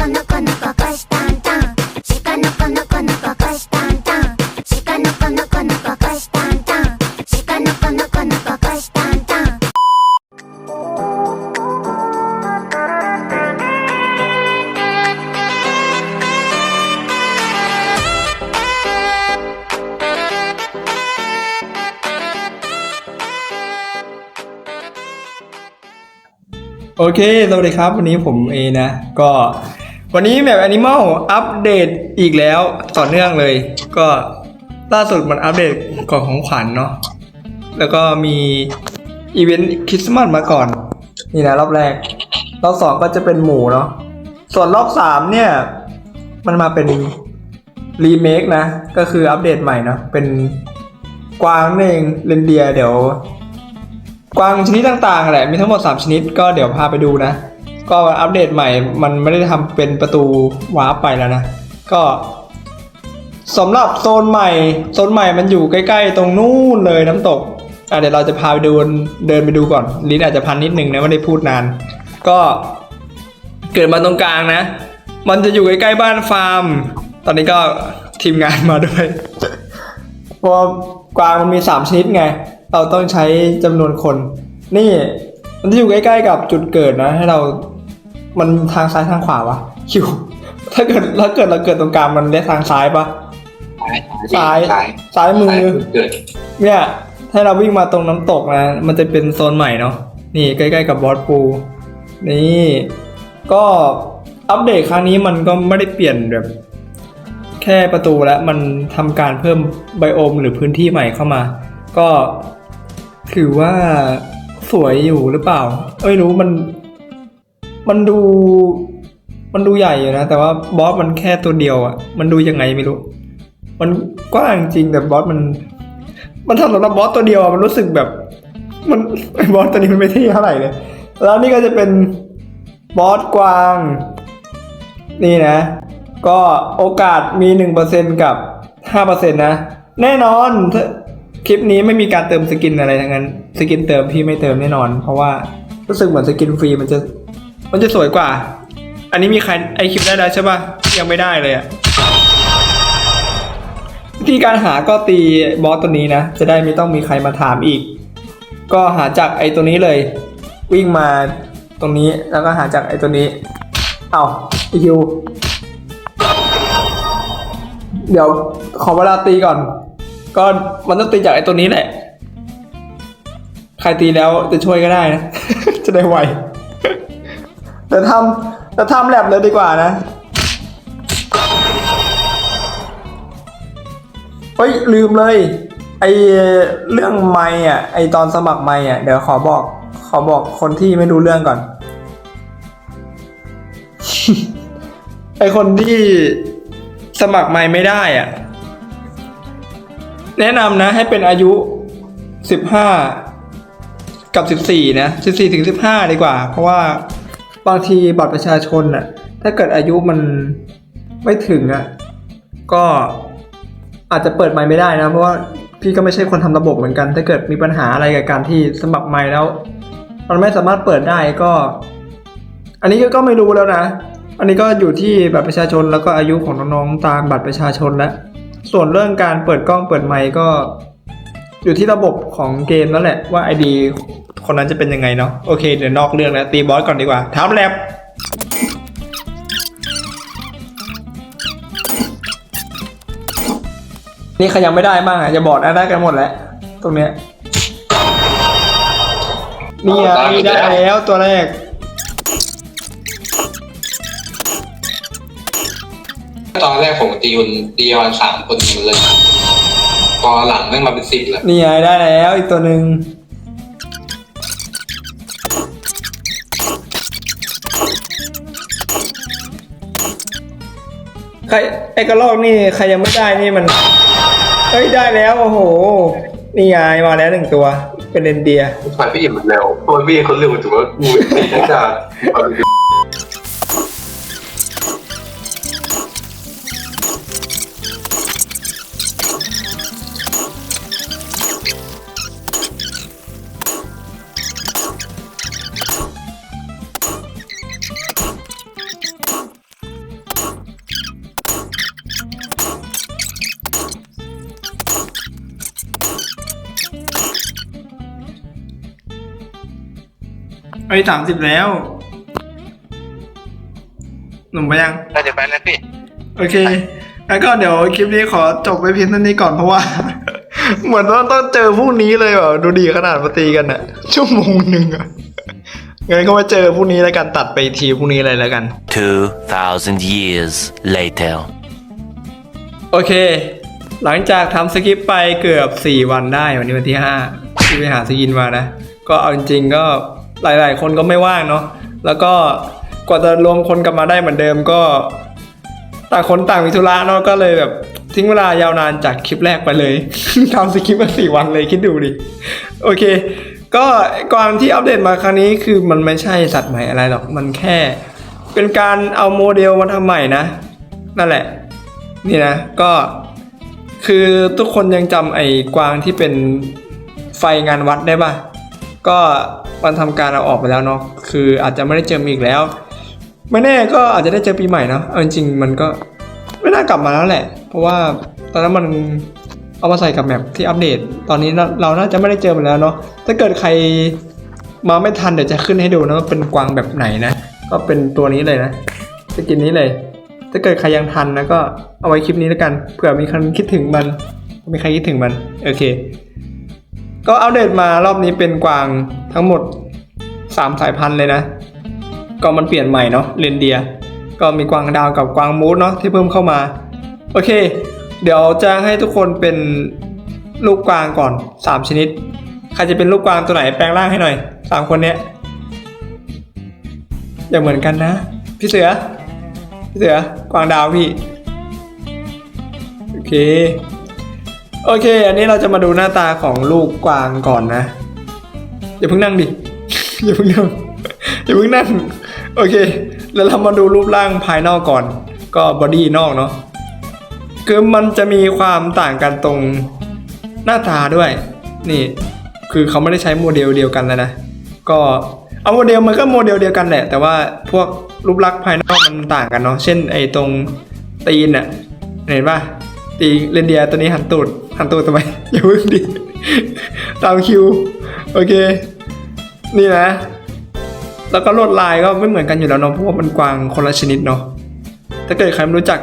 このこのここしたんたん鹿のこのこのここしたんたん鹿のこのこのここしたんたん鹿のこのこのここしたんたん โอเค สวัสดีครับ วันนี้ผมเอนะ ก็ วันนี้แบบ Animal อัปเดตอีกแล้วต่อเนื่องเลย ก็ล่าสุดมันอัปเดตกล่องของขวัญเนาะแล้วก็มีอีเวนต์คริสต์มาสมาก่อน นี่นะรอบแรก รอบสองก็จะเป็นหมูเนาะส่วนรอบสามเนี่ย มันมาเป็นรีเมคนะ ก็คืออัปเดตใหม่เนาะเป็นกวางนั่นเองเรนเดียเดี๋ยว กวางชนิดต่างๆแหละมีทั้งหมด 3 ชนิดก็เดี๋ยวพาไปดูนะ ก็อัปเดตใหม่ มันไม่ได้ทำเป็นประตูวาร์ปไปแล้วนะ ก็สำหรับโซนใหม่ โซนใหม่มันอยู่ใกล้ ๆ ตรงนู่นเลยน้ำตกอะเดี๋ยวเราจะพาไปดูเดินไปดูก่อน ลิ้นอาจจะพันนิดนึงนะไม่ได้พูดนาน ก็เกิดมาตรงกลางนะ มันจะอยู่ใกล้ๆบ้านฟาร์ม ตอนนี้ก็ทีมงานมาด้วยเพราะกวางมันมีสามชนิดไง เราต้องใช้จำนวนคน นี่ มันจะอยู่ใกล้ๆกับจุดเกิดนะ ให้เรา มันทางซ้ายทางขวาวะคิว ถ้าเกิดถ้าเกิดเราเกิดตรงกลางมันได้ทางซ้ายปะซ้ายซ้ายซ้ายมือเกิดเนี่ย ถ้าเราวิ่งมาตรงน้ำตกนะ มันจะเป็นโซนใหม่เนาะนี่ใกล้ๆกับบอสปูนี่ก็อัปเดตครั้งนี้มันก็ไม่ได้เปลี่ยนแบบ แค่ประตูแล้วมันทำการเพิ่มไบโอมหรือพื้นที่ใหม่เข้ามา ก็ถือว่าสวยอยู่หรือเปล่า เอ้ยรู้มัน มันดู มันดูใหญ่อยู่นะ แต่ว่าบอสมันแค่ตัวเดียวอะ่ะ มันดูยังไงไม่รู้ มันกว้างจริงแต่บอสมัน มันทำสำหรับบอสตัวเดียวมันรู้สึกแบบ มันบอสตัวนี้มันไม่เท่เท่าไหร่เลย แล้วนี่ก็จะเป็นบอสกวาง นี่นะ ก็โอกาสมี 1%กับ 5%นะ แน่นอนถ้าคลิปนี้ไม่มีการเติมสกินอะไรทั้งนั้น สกินเติมพี่ไม่เติมแน่นอน เพราะว่ารู้สึกเหมือนสกินฟรีมันจะ มันจะสวยกว่า อันนี้มีใครไอคลิปได้แล้วใช่ปะยังไม่ได้เลยอะวิธีการหาก็ตีบอสตัวนี้นะ จะได้ไม่ต้องมีใครมาถามอีก ก็หาจากไอตัวนี้เลย วิ่งมาตรงนี้แล้วก็หาจากไอตัวนี้ เอาไอคิวเดี๋ยวขอเวลาตีก่อน ก็มันต้องตีจากไอตัวนี้แหละ ใครตีแล้วจะช่วยก็ได้นะ จะได้ไว แต่ทำแต่ทำแลบเลยดีกว่านะ เฮ้ย ลืมเลย ไอเรื่องไม่อะ ไอตอนสมัครไม่อะ เดี๋ยวขอบอก ขอบอกคนที่ไม่รู้เรื่องก่อน ไอคนที่สมัครไม่ไม่ได้อะ แนะนำนะ ให้เป็นอายุสิบห้ากับสิบสี่นะสิบสี่ถึงสิบห้าดีกว่า เพราะว่า บางทีบัตรประชาชนอะถ้าเกิดอายุมันไม่ถึงอะก็อาจจะเปิดไมค์ไม่ได้นะ เพราะว่าพี่ก็ไม่ใช่คนทำระบบเหมือนกัน ถ้าเกิดมีปัญหาอะไรกับการที่สมัครไมค์แล้ว มันไม่สามารถเปิดได้ก็ อันนี้ก็ไม่รู้แล้วนะ อันนี้ก็อยู่ที่บัตรประชาชนแล้วก็อายุของน้องๆตามบัตรประชาชนแล้วส่วนเรื่องการเปิดกล้องเปิดไมค์ก็ อยู่ที่ระบบของเกมนั่นแหละว่าไอดี คนนั้นจะเป็นยังไงเนาะโอเคเดี๋ยวนอกเรื่องแล้วตีบอสก่อนดีกว่าถามแลบนี่ใครยังไม่ได้บ้างอะจะบอกนะได้กันหมดแล้ว ตรงเนี้ยนี่อะนี่ได้แล้วตัวแรกตอนแรกผมตีคนตีประมาณสามคนมันเลยพอหลังแม่งมาเป็นสิบแล้วนี่ไงได้แล้วอีกตัวหนึ่ง ใครไอ้กระลอกนี่ใครยังไม่ได้นี่มันเอ้ยได้แล้วโอ้โห นี่ไงมาแล้วหนึ่งตัว เป็นเรนเดียร์ ฝ่ายพี่อิ่มมันแล้วเพราะว่าพี่เขาเร็วถือว่ากูตีได้จ้า อ้สามสิบแล้ว หนุ่มไปยังได้เดี๋ยวไปแล้วพี่ โอเค แล้วก็เดี๋ยวคลิปนี้ขอจบไปเพียงเท่านี้ก่อนเพราะว่า เหมือนว่าต้องเจอพรุ่งนี้เลยแบบดูดีขนาดมาตีกันอะชั่วโมงหนึ่งอะงั้นก็มาเจอพรุ่งนี้แล้วกันตัดไปอีกทีพรุ่งนี้เลยแล้วกัน 2,000 years later. โอเค หลังจากทำสคริปต์ไปเกือบ 4 วันได้วันนี้วันที่5ที่ไปหาสกินมานะ ก็เอาจริงๆก็ หลาย ๆ คนก็ไม่ว่างเนาะแล้วก็กว่าจะรวมคนกลับมาได้เหมือนเดิมก็ ต่างคนต่างมีธุระเนาะก็เลยแบบทิ้งเวลายาวนานจากคลิปแรกไปเลยทำสคริปต์มาสี่วันเลยคิดดูดิโอเค ก็กวางที่อัปเดตมาครั้งนี้คือมันไม่ใช่สัตว์ใหม่อะไรหรอกมันแค่ เป็นการเอาโมเดลมาทำใหม่นะ นั่นแหละ นี่นะก็คือทุกคนยังจำไอ้กวางที่เป็นไฟงานวัดได้ปะก็ มันทำการเอาออกไปแล้วเนาะคืออาจจะไม่ได้เจอมีอีกแล้ว ไม่แน่ก็อาจจะได้เจอปีใหม่เนาะเอาจริงๆมันก็ไม่น่ากลับมาแล้วแหละ เพราะว่าตอนนั้นมันเอามาใส่กับแมปที่อัปเดต ตอนนี้เราเราน่าจะไม่ได้เจอมันแล้วเนาะถ้าเกิดใครมาไม่ทันเดี๋ยวจะขึ้นให้ดูนะว่าเป็นกวางแบบไหนนะ ก็เป็นตัวนี้เลยนะสกินนี้เลย ถ้าเกิดใครยังทันนะก็เอาไว้คลิปนี้แล้วกันเผื่อมีคนคิดถึงมัน มีใครคิดถึงมัน โอเค ก็อัปเดตมารอบนี้เป็นกวางทั้งหมด 3 สายพันธุ์เลยนะ ก็มันเปลี่ยนใหม่เนาะเรนเดีย ก็มีกวางดาวกับกวางมูสเนาะที่เพิ่มเข้ามา โอเค เดี๋ยวจะให้ทุกคนเป็นลูกกวางก่อน 3 ชนิด ใครจะเป็นลูกกวางตัวไหนแปลงร่างให้หน่อย 3 คนเนี้ยอย่าเหมือนกันนะ พี่เสือ พี่เสือกวางดาวพี่ โอเค โอเค อันนี้เราจะมาดูหน้าตาของลูกกวางก่อนนะ อย่าเพิ่งนั่งดิ อย่าเพิ่งนั่ง อย่าเพิ่งนั่ง โอเค แล้วเรามาดูรูปร่างภายนอกก่อน ก็บอดี้นอกเนาะ คือมันจะมีความต่างกันตรงหน้าตาด้วย นี่ คือเขาไม่ได้ใช้โมเดลเดียวกันแล้วนะ ก็เอาโมเดลมันก็โมเดลเดียวกันแหละ แต่ว่าพวกรูปลักษณ์ภายนอกมันต่างกันเนาะ เช่นไอ้ตรงตีนอะเห็นปะตีเรนเดียร์ตัวนี้หันตูด หันตูดทำไม อย่าพิ่งดิ ตามคิว โอเค นี่นะ แล้วก็ลวดลายก็ไม่เหมือนกันอยู่แล้วเนาะเพราะว่ามันกวางคนละชนิดเนาะถ้าเกิดใครไม่รู้จัก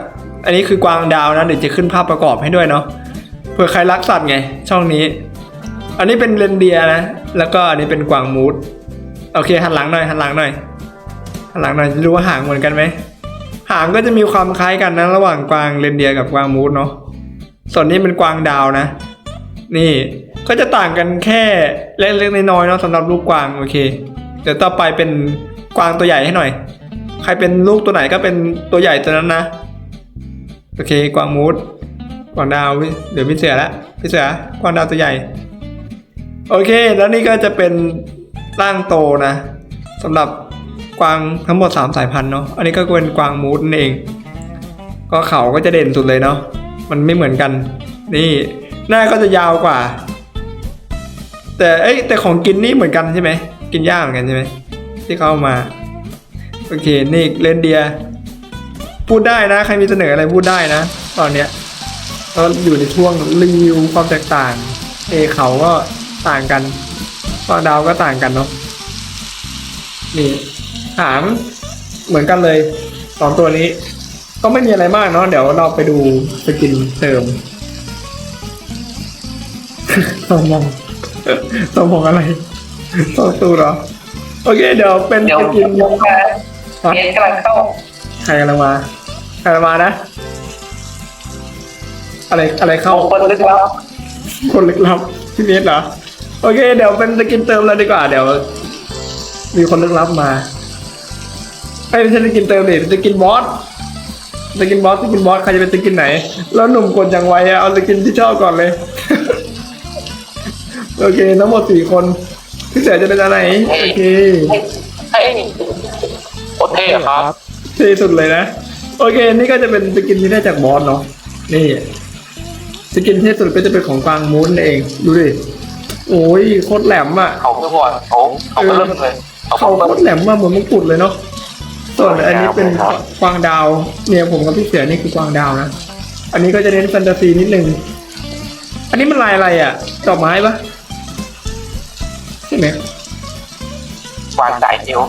อันนี้คือกวางดาวนะเดี๋ยวจะขึ้นภาพประกอบให้ด้วยเนาะเผื่อใครรักสัตว์ไง ช่องนี้ อันนี้เป็นเรนเดียนะ แล้วก็อันนี้เป็นกวางมูดโอเคหันหลังหน่อยหันหลังหน่อยหันหลังหน่อยจะดูว่าหางเหมือนกันไหมหางก็จะมีความคล้ายกันนะระหว่างกวางเรนเดียกับกวางมูดเนาะ ส่วนนี้เป็นกวางดาวนะ นี่ก็จะต่างกันแค่เล็กๆน้อยๆเนาะสำหรับลูกกวางโอเค เดี๋ยวต่อไปเป็นกวางตัวใหญ่ให้หน่อย ใครเป็นลูกตัวไหนก็เป็นตัวใหญ่ตัวนั้นนะ โอเค กวางมูดกวางดาวเดี๋ยวพี่เสือละพี่เสือกวางดาวตัวใหญ่ โอเค แล้วนี่ก็จะเป็นร่างโตนะสำหรับกวางทั้งหมด 3 สายพันธุ์เนาะ อันนี้ก็เป็นกวางมูดนั่นเอง ก็เขาก็จะเด่นสุดเลยเนาะ มันไม่เหมือนกัน นี่หน้าก็จะยาวกว่า แต่เอ้ยแต่ของกินนี่เหมือนกันใช่ไหมกินย่ากเหมือนกันใช่ไหมที่เขาเอามาโอเคนี่เรนเดีย พูดได้นะใครมีเสนออะไรพูดได้นะ ตอนเนี้ยก็อยู่ในช่วงรีวิวความแตกต่างเอเขาก็ต่างกันฟางดาวก็ต่างกันเนาะนี่หางเหมือนกันเลยสองตัวนี้ ก็ไม่มีอะไรมากเนาะเดี๋ยวเราไปดูสกินเติมสมองสมองอะไรสองตัวเหรอโอเคเดี๋ยวเป็นเดี๋ยวสกินวงการเอ็นกำลังเข้าใครกำลังมาใครกำลังมานะ อะไรอะไรเข้าคนลึกแล้วคนลึกลับพี่เนทเหรอโอเค เดี๋ยวเป็นสกินเติมแล้วดีกว่า เดี๋ยว มีคนลึกลับมาไอ้ยไม่ใช่สกินเติมดิเป็นสกินบอส สกินบอสสกินบอสใครจะเป็นสกินไหน แล้วหนุ่มกดอย่างไวอะเอาสกินที่ชอบก่อนเลย โอเคทั้งหมดสี่คนพี่เสือจะเป็นอะไรโอเคเฮ้ยโอเคครับที่สุดเลยนะ โอเค นี่ก็จะเป็นสกินที่ได้จากบอสเนาะนี่สกินที่สุดก็จะเป็นของกวางมูนเองดูดิโอ้ยโคตรแหลมอะเขาไม่พอเขาเขาก็เริ่มเลยเขาโคตรแหลมมากเหมือนมงกุฎเลยเนาะ ส่วนอันนี้เป็นกวางดาวเนี่ยผมกับพี่เสือนี่คือกวางดาวนะอันนี้ก็จะเน้นแฟนตาซีนิดนึงอันนี้มันลายอะไรอะดอกไม้ปะใช่ไหมวางสายเอว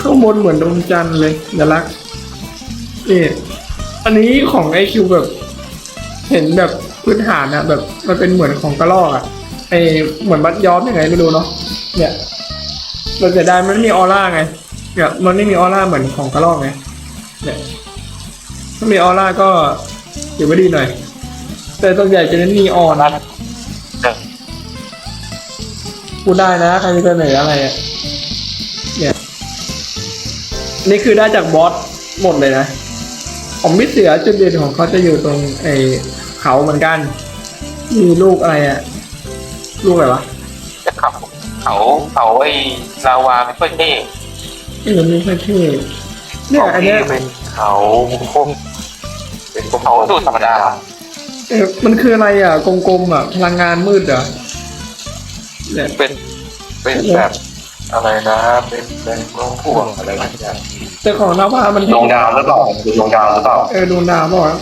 ข้างบนเหมือนดวงจันทร์เลยเดี๋ยวรักนี่อันนี้ของไอคิวแบบ เห็นแบบพื้นฐานอะแบบ มันเป็นเหมือนของกระรอกอะไอเหมือนบัดย้อมยังไงไม่รู้เนาะเนี่ยเราจะได้มันไม่มีออร่าไง เนี่ยมันไม่มีออร่าเหมือนของกระรอกไงเนี่ยถ้ามีออร่าก็อยู่ไม่ดีหน่อย แต่ตัวใหญ่จะเน้นนีออนนั้นหนึ่งพูดได้นะใครจะเสนออะไรอะเนี่ย นี่คือได้จากบอสหมดเลยนะของมิดเสือจุดเด่นของเขาจะอยู่ตรงไอ้เขาเหมือนกัน มีลูกอะไรอะลูกอะไรวะจะขับเขาเขาไอ้ลาวาไม่ค่อยเท่ เออไม่ค่อยเท่เนี่ยอันเนี้ยเป็นเขาคงเป็นเขาสูตรธรรมดาเออมันคืออะไรอะกลมๆอะพลังงานมืดเหรอเนี่ยเป็นเป็นแบบอะไรนะ เป็นเป็นกล้องพ่วงอะไรแบบนี้แต่ของนาวามันดวงดาวหรือเปล่าเป็นดวงดาวหรือเปล่าเออดวงดาวบอกว่า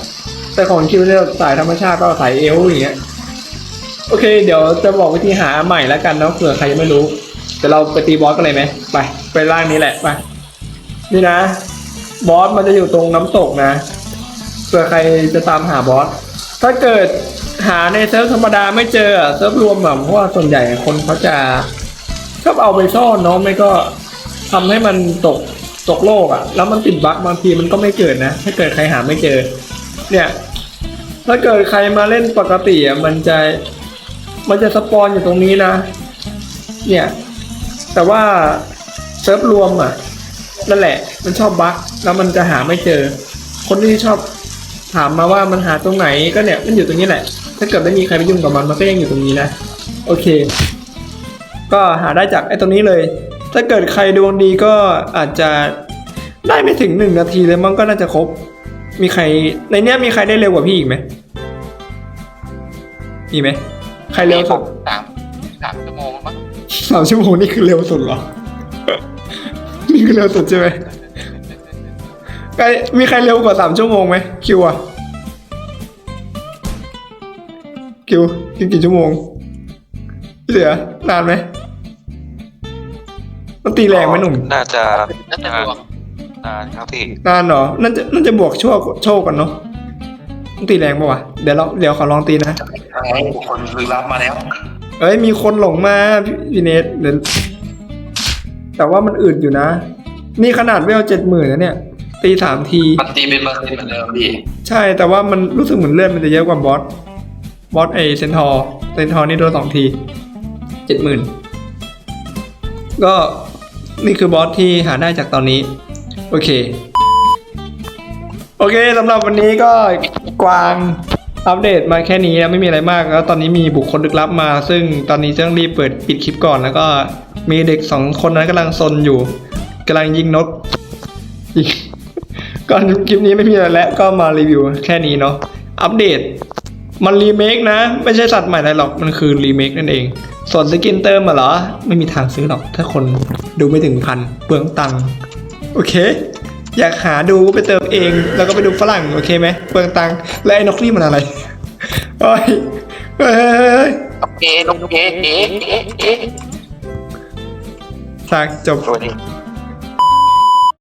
แต่ของคิวเนี่ยสายธรรมชาติก็สายเอลอย่างเงี้ยโอเค เดี๋ยวจะบอกวิธีหาใหม่แล้วกันเนาะเผื่อใครยังไม่รู้ เดี๋ยวเราไปตีบอสกันเลยไหมไปไปร่างนี้แหละไปนี่นะ บอสมันจะอยู่ตรงน้ำตกนะเผื่อใครจะตามหาบอสถ้าเกิดหาในเซิร์ฟธรรมดาไม่เจอเซิร์ฟรวมอะเพราะว่าส่วนใหญ่คนเขาจะชอบเอาไปซ่อนเนาะไม่ก็ทำให้มันตกตกโลกอะแล้วมันติดบั๊กบางทีมันก็ไม่เกิดนะ ถ้าเกิดใครหาไม่เจอ เนี่ย ถ้าเกิดใครมาเล่นปกติอะมันจะมันจะสปอนอยู่ตรงนี้นะ เนี่ย แต่ว่าเซิร์ฟรวมอะนั่นแหละ มันชอบบั๊กแล้วมันจะหาไม่เจอ คนที่ชอบถามมาว่ามันหาตรงไหนก็เนี่ยมันอยู่ตรงนี้แหละ ถ้าเกิดไม่มีใครไปยุ่งกับมันมันก็ยังอยู่ตรงนี้นะโอเค ก็หาได้จากไอ้ตรงนี้เลย ถ้าเกิดใครดวงดีก็อาจจะได้ไม่ถึงหนึ่งนาทีเลยมั้งก็น่าจะครบ มีใครในเนี้ยมีใครได้เร็วกว่าพี่อีกไหมมีไหมใครเร็วสุดสาม สามชั่วโมงนี่คือเร็วสุดเหรอ นี่คือเร็วสุดใช่ไหมใครมีใครเร็วกว่าสามชั่วโมงไหมคิวอะคิวคิวกี่ชั่วโมงพี่เสือนานไหมมันตีแรงไหมหนุ่มน่าจะน่าจะบวกนานครับพี่นานเหรอน่าจะน่าจะบวกโชคโชคกันเนาะมันตีแรงปะวะเดี๋ยวเราเดี๋ยวขอลองตีนะไงคนลึกลับมาแล้ว เอ้ยมีคนหลงมาพี่พี่เนทเดี๋ยวแต่ว่ามันอึดอยู่นะ นี่ขนาดเวลเจ็ดหมื่นนะเนี่ย ตีสามที มันตีเป็นเปอร์เซ็นต์เหมือนเดิมพี่ใช่แต่ว่ามันรู้สึกเหมือนเลื่อนมันจะเยอะกว่าบอสบอสไอเซนทอร์เซนทอร์นี่โดนสองทีเจ็ดหมื่นก็นี่คือบอสที่หาได้จากตอนนี้ โอเค โอเคสำหรับวันนี้ก็กวาง อัปเดตมาแค่นี้นะไม่มีอะไรมาก แล้วตอนนี้มีบุคคลลึกลับมา ซึ่งตอนนี้จะต้องรีบเปิดปิดคลิปก่อนแล้วก็มีเด็กสองคนนั้นกำลังซนอยู่กำลังยิงนกก่อนคลิปนี้ไม่มีอะไรแล้วก็มารีวิวแค่นี้เนาะอัปเดต มันรีเมคนะ ไม่ใช่สัตว์ใหม่อะไรหรอกมันคือรีเมคนั่นเองส่วนสกินเติมมาเหรอ ไม่มีทางซื้อหรอก ถ้าคนดูไม่ถึงพันเปลืองตังค์โอเค อยากหาดูก็ไปเติมเอง แล้วก็ไปดูฝรั่งโอเคไหมเปลืองตังค์และไอ้นกนี่มันอะไรโอ้ยเฮ้ยเฮ้ยเฮ้ยโอเคลงเก๋เก๋เก๋เก๋ฉากจบ สวัสดี